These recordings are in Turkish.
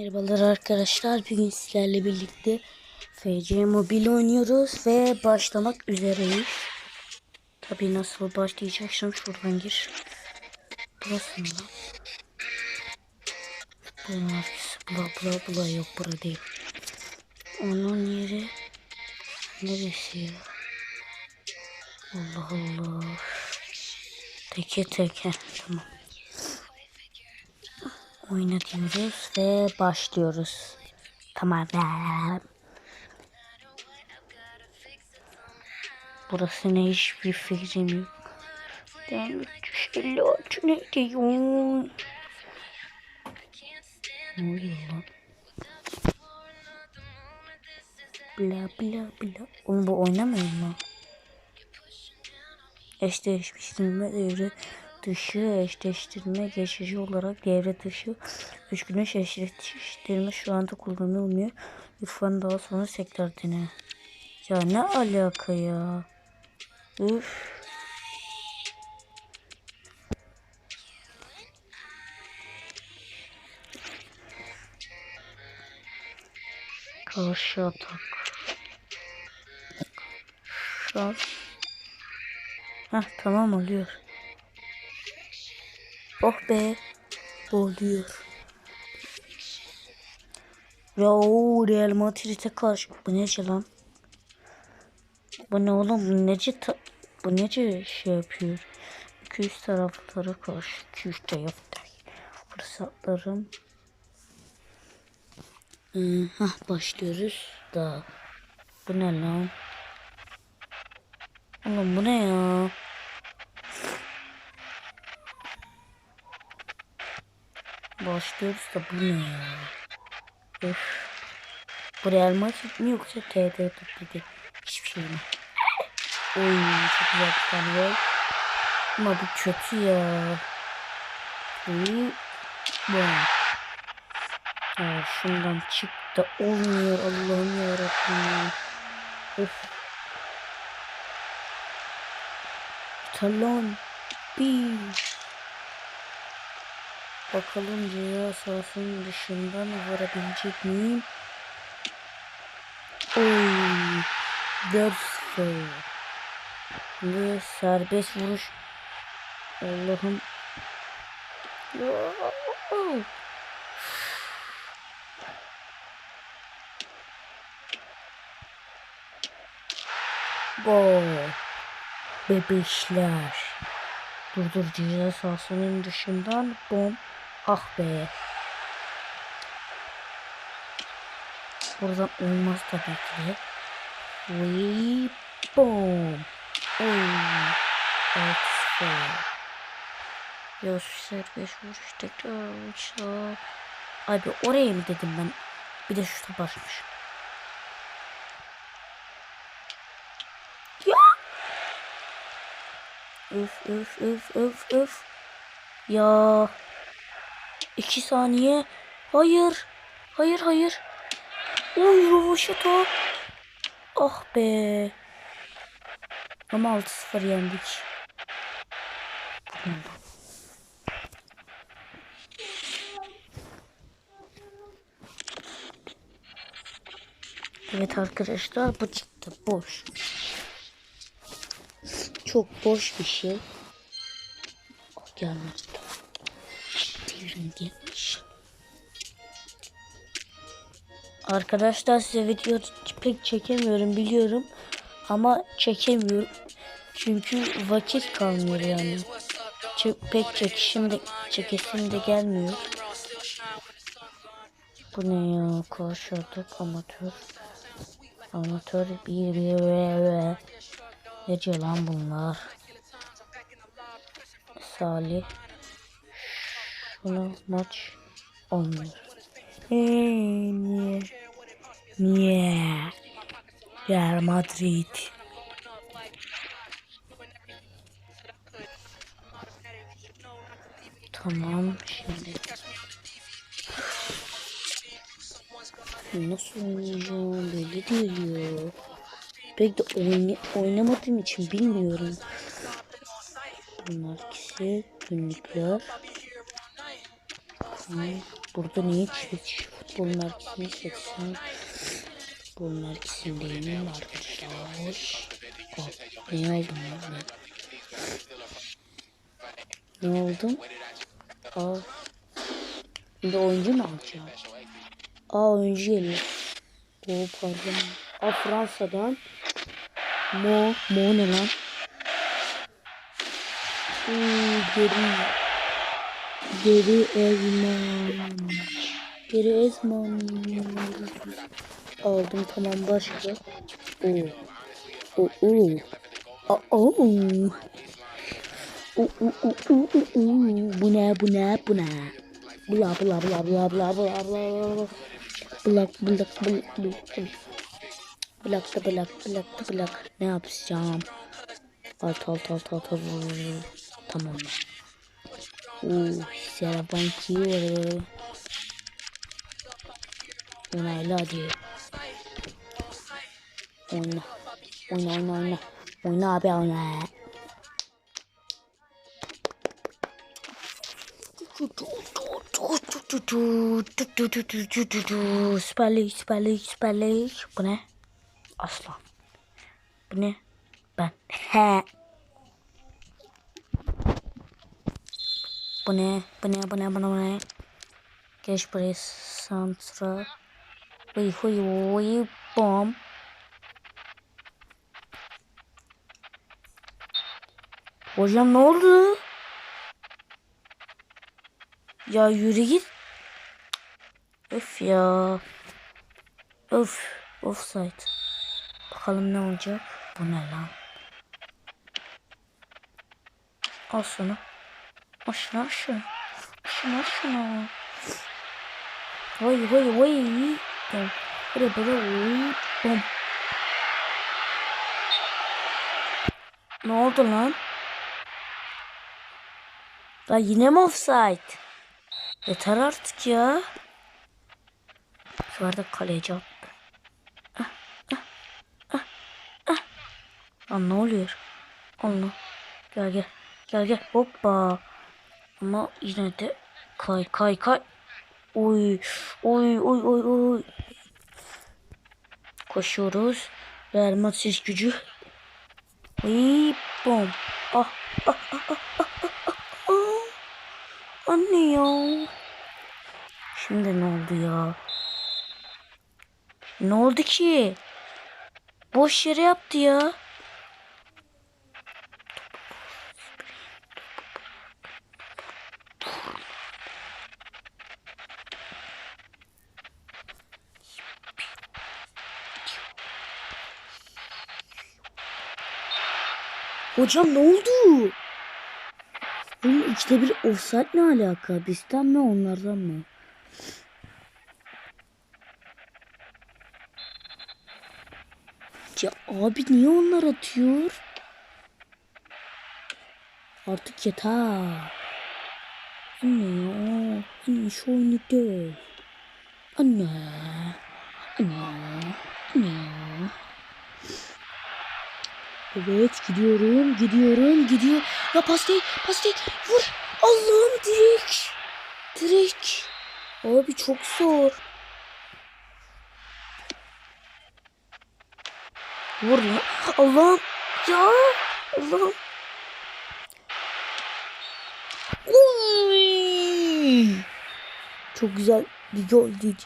Merhabalar arkadaşlar. Bugün sizlerle birlikte FC Mobile oynuyoruz ve başlamak üzereyiz. Tabi nasıl başlayacaksam şuradan gir. Burası mı lan? Bunlar bla bla bla yok burada değil. Onun yeri neresi ya? Allah Allah. Teke teke tamam. Oyna diyoruz ve başlıyoruz. Tamam. Burası ne hiçbir fikrim yok. Ben 356 ne diyorsun? Ne oluyor lan? Bla bla bla. Oğlum bu oynamıyor mu? Eşleşmiştirme devre dışı eşleştirme geçici olarak devre dışı üç güneş eşleştirme şu anda kullanılmıyor. Lütfen daha sonra tekrar dene. Ya ne alaka ya? Üf. Karşı atak. Şu an. Heh tamam oluyor. Oh be. Oluyor. Ya o Real Madrid'e karşı. Bu nece lan? Bu ne oğlum? Bu nece, ta... bu nece şey yapıyor? 200 taraflara karşı. 200 taraftar. Fırsatlarım. Ee, hah başlıyoruz. Da. Bu ne lan? Oğlum bu ne ya? Başlıyoruz da bu ne ya? Öf. Bu Real Madrid mi yoksa TD dedi? Hiçbir şey mi? Oy çok güzel bir tane gol. Ama bu kötü ya. Uy. Bom. Ya şundan çık da olmuyor Allah'ım yarabbim ya. Öf. Talon. Bir. Bakalım dünya sahasının dışından vurabilecek miyim? Oy. 4-0. Ve serbest vuruş. Allah'ım. Gol. Bebişler. Dur dur ceza sahasının dışından bom. Ah be. Buradan olmaz tabii ki de. Ve bom. Oy. Evet. Ya şu serbest vuruş tekrar uçta. Abi oraya mı dedim ben? Bir de şu basmış. Ya. Öf öf öf öf öf. Ya. İki saniye. Hayır. Hayır hayır. Oy Rovaşata. Ah be. Ama 6-0 yendik. Evet arkadaşlar bu çıktı boş. Çok boş bir şey. Gelmedi. Gelmiş. Arkadaşlar size video pek çekemiyorum biliyorum. Ama çekemiyorum. Çünkü vakit kalmıyor yani. Ç pek çekişim de çekesim de gelmiyor. Bu ne ya? Atak amatör. Amatör bir bir bir Ne diyor lan bunlar? Salih. Şuna maç olmuyor. Eee niye? Niye? Real Madrid. Tamam şimdi. Nasıl oynayacağım belli değil ya. Pek de oyna oynamadığım için bilmiyorum. Bunlar ikisi günlükler. Tamam. Burada niye hiç futbol merkezini seçsem? Futbol merkezindeyim arkadaşlar. Oh, ne ben? Ne oldum? Aa. Bir de oyuncu mu alacağım? Aa oyuncu geliyor. O pardon. Aa Fransa'dan. Mo. Mo ne lan? Oo, geri. Geri ezmem. Geri ezmem. Aldım tamam başka. Oo. Oo. Oo. Oo. Oo. Oo, oo, oo. Bu ne bu ne bu ne? Bla bla bla bla bla bla bla. Blak blak blak blak. Blak da blak da blak. Ne yapacağım? Alt alt alt alt alt. Tamam. Oo, Serabanki var. Onayla hadi. Oyna. Oyna oyna oyna. Oyna abi oyna. Süper Lig, Süper Lig, Süper Lig. Bu ne? Aslan. Bu ne? Ben. He. Bu ne? Bu ne? Bu ne? Bu ne? Bu ne? Geç buraya santra. Huy huy huy bom. Hocam ne oldu? Ya yürü git. Öf ya. Öf. Offside. Bakalım ne olacak. Bu ne lan? Al şunu. Al şunu al şunu. Vay vay vay. Bom. Böyle böyle vay. Bom. Ne oldu lan? Ya yine mi offside? Yeter artık ya. Şu arada kaleci attı. Ah, ah, ah, ah. Lan ne oluyor? Allah. Gel gel. Gel gel. Hoppa. Ama yine de kay kay kay. Oy. Oy oy oy oy. Koşuyoruz. Real Madrid gücü. Oy. Bom. Ah ah ah ah ah ah ah. ah. Anne ya. Şimdi ne oldu ya? Ne oldu ki? Boş yere yaptı ya. Hocam ne oldu? Bunun ikide bir offside ne alaka? Bizden mi onlardan mı? Ya abi niye onlar atıyor? Artık yeter. Anne ya. Anne şu oyunu döv. Anne. Anne. Anne. Evet gidiyorum gidiyorum gidiyor. Ya pas değil. Vur. Allah'ım direk. Direk. Abi çok zor. Vur lan. Allah'ım. Ya. Allah'ım. Çok güzel bir gol değil.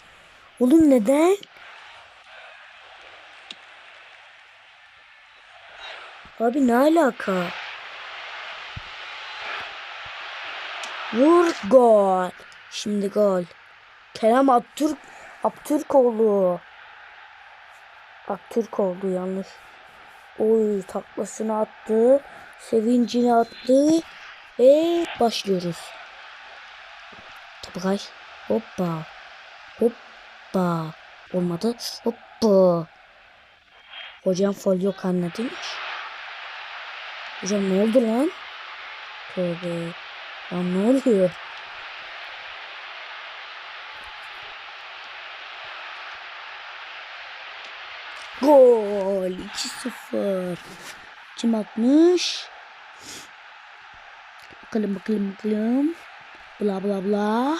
Oğlum neden? Abi ne alaka? Vur gol. Şimdi gol. Kerem Aktürk Aktürkoğlu. Aktürkoğlu yanlış. Oy taklasını attı. Sevincini attı. Ve başlıyoruz. Tabakay. Hoppa. Hoppa. Olmadı. Hoppa. Hocam fol yok anladın. Hocam ne oldu lan? Tövbe. Lan ne oluyor? Gol 2-0. Kim atmış? Bakalım bakalım bakalım. Bla bla bla.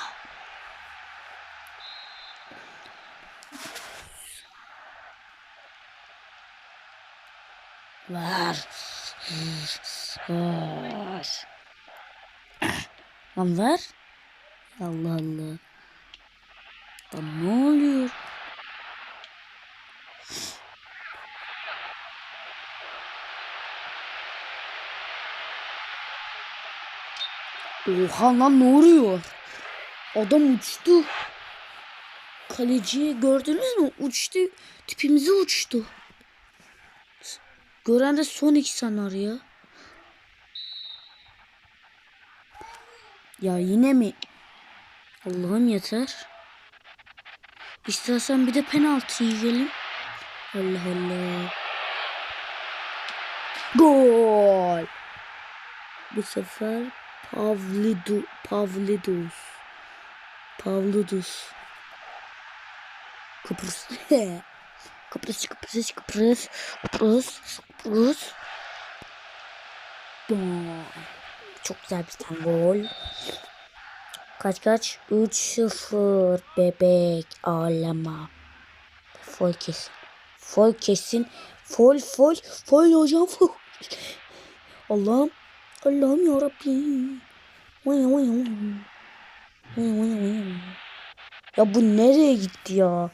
Var. Ver. Allah Allah. Lan ne oluyor? Oha lan ne oluyor? Adam uçtu. Kaleciyi gördünüz mü? Uçtu. Tipimize uçtu. Gören de son iki sanar ya. Ya yine mi? Allah'ım yeter. İstersen bir de penaltı yiyelim. Allah Allah. Gol. Bu sefer Pavlidu, Pavlidus. Pavlidus. Kıbrıs. Kıbrıs, Kıbrıs, Kıbrıs, Kıbrıs, Kıbrıs. Çok güzel bir tane gol. Kaç kaç? 3-0 bebek ağlama. Fol kesin. Fol kesin. Fol fol fol hocam fol. Allah'ım. Allah'ım vay vay. Ya bu nereye gitti ya?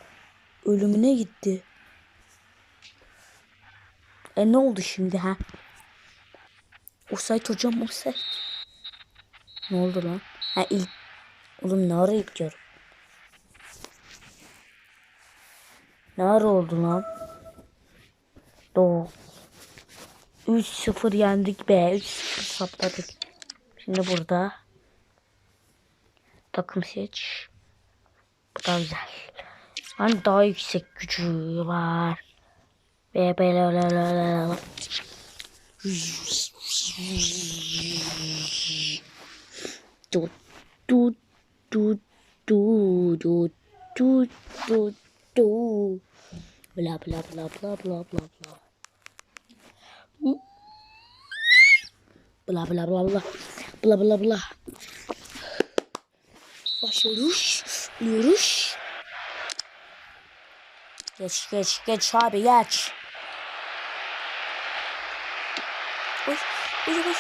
Ölümüne gitti. E ne oldu şimdi ha? Offside hocam offside. Ne oldu lan? Ha ilk Oğlum ne ara gidiyorum? Ne ara oldu lan? Doğru. 3-0 yendik be. 3-0 sapladık. Şimdi burada. Takım seç. Bu da güzel. Hani daha yüksek gücü var. La la. Tut tut tut tut tut tut tut tut. Bla bla bla bla bla bla bla. Bla bla bla bla. Bla bla bla. Başlıyoruz. Yürüyüş. Geç geç geç abi geç. Koş koş.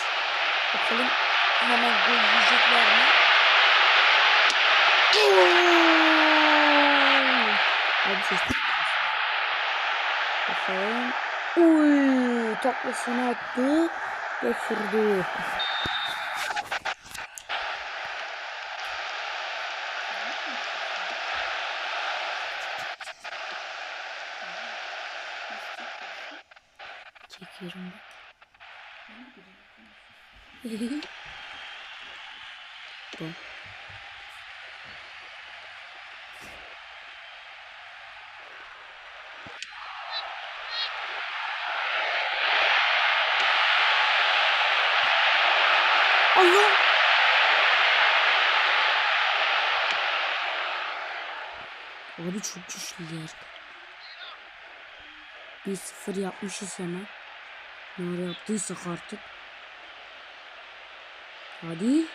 Bakalım hemen gol yiyecekler mi? Hadi ses. Bakalım. Uy, taklasını attı. Geçirdi. Çekiyorum. Bu. Allah! Abi çok güçlüler. 1-0 yapmışız hemen. Ne yaptıysak artık. Hadi.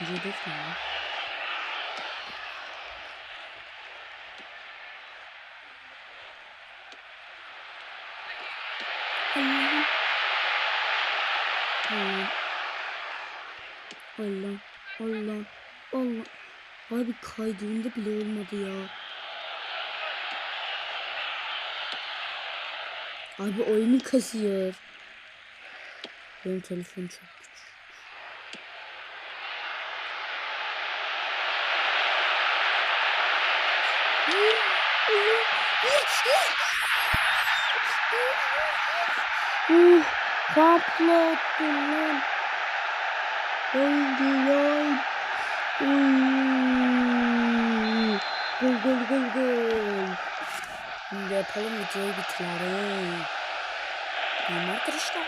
İkinci ne ya? Allah. Allah. Allah. Abi kaydığında bile olmadı ya. Abi oyunu kasıyor. Benim telefon çok lan. Oldu lan. Uy. Gol gol gol gol. Şimdi yapalım videoyu bitirelim. Tamam arkadaşlar.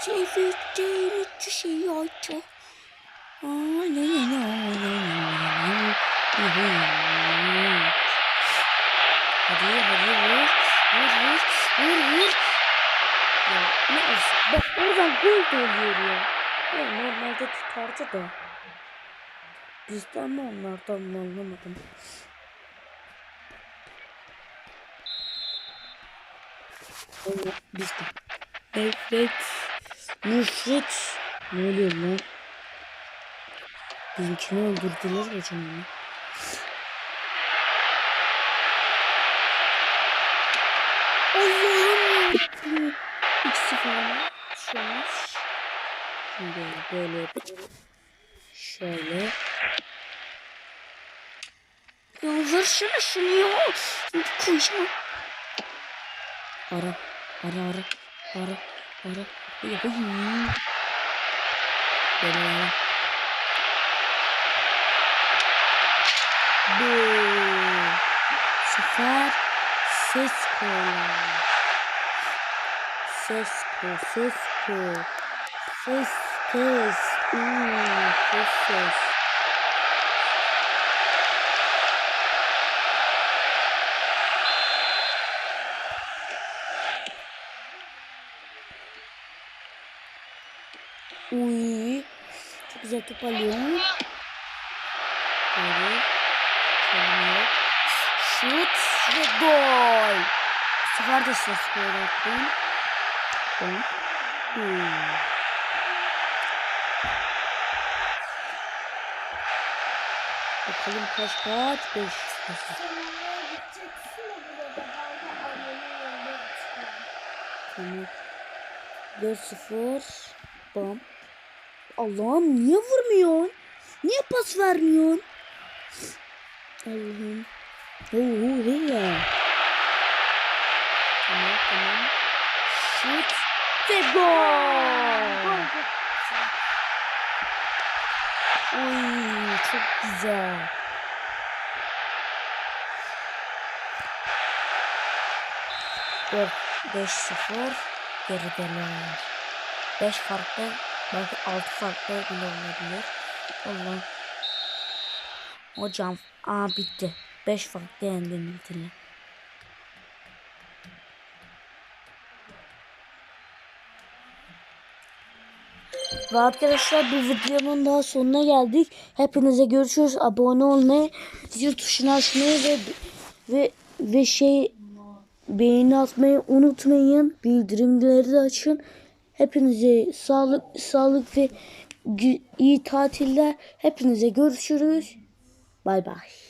Çevireceğim hiçbir şey açı. Hadi hadi vur. Vur vur. Vur vur. Ya ne olsun. Bak oradan gol de oluyor ya. Ya normalde tutardı da. Bizden mi onlardan mı anlamadım. Onu biz de. Nefret. Nefret. Ne oluyor lan? Bizimkini öldürdüler hocam onu. Allah'ım. İkisi falan. Şimdi böyle yapacağım. Şöyle. Ya versene şunu ya. Şimdi koyacağım. Ara. Ara ara. Ara. Ara. Böyle ara. Bu sefer ses koyalım. Ses koy, ses koy. Ses, ses. Uuu, ses, ses. Uy. Çok güzel toparlıyorum. Böyle. Şöyle. Şut ve gol. Bu sefer de ses gol attım. Ben. Hmm. Bakalım kaç kaç? 5. Sen oraya gideceksin de burada ben de annemin yanına gideceğim. Tamam. 4-0. Bam. Allah'ım niye vurmuyorsun? Niye pas vermiyorsun? Allah'ım. Oo, ya. Tamam tamam. Şut ve gol. Uy çok güzel. Dört, beş sıfır gerideler. Beş farklı, belki altı farklı bile olabilir. Allah. Hocam, aa bitti. Beş farklı yendim bittiler. Ve arkadaşlar bu videonun daha sonuna geldik. Hepinize görüşürüz. Abone olmayı, zil tuşunu açmayı ve ve ve şey beğeni atmayı unutmayın. Bildirimleri de açın. Hepinize sağlık sağlık ve iyi tatiller. Hepinize görüşürüz. Bay bay.